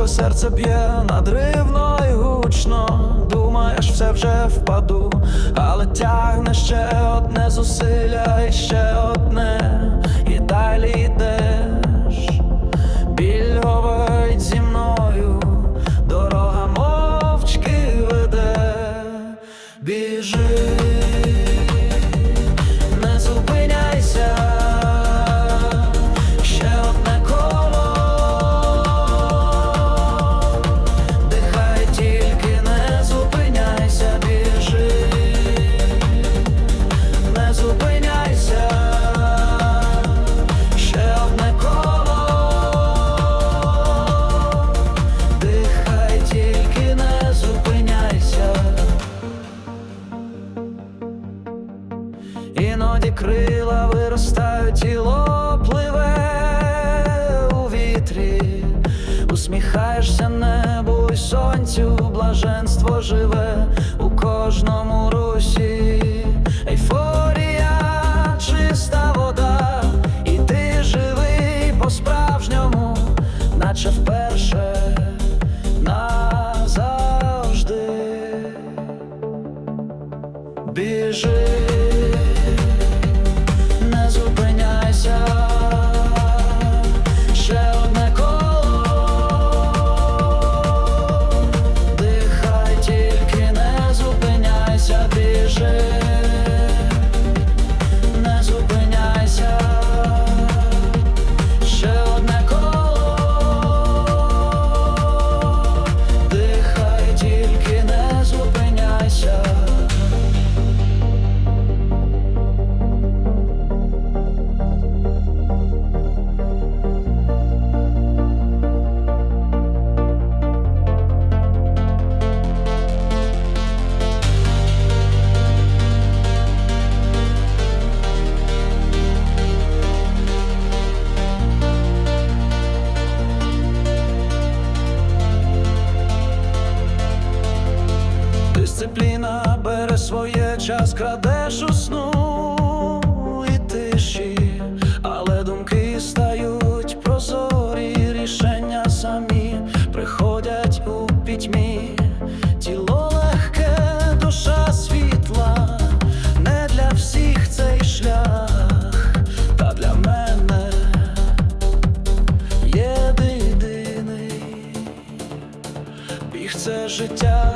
важко серце б'є надривно і гучно. Думаєш, все вже впаду, але тягне ще одне зусилля і ще одне, і далі йдеш. Біль говорить зі мною, дорога мовчки веде, біжи, Іноді крила виростають, тіло пливе у вітрі, усміхаєшся небу й сонцю, блаженство живе у кожному русі, ейфорія, чиста вода, і ти живий по-справжньому, наче вперше назавжди. Біжи, час, крадеш у сну і тиші, але думки стають прозорі, рішення самі приходять у пітьмі, тіло легке, душа світла, не для всіх цей шлях, та для мене єдиний біг це життя.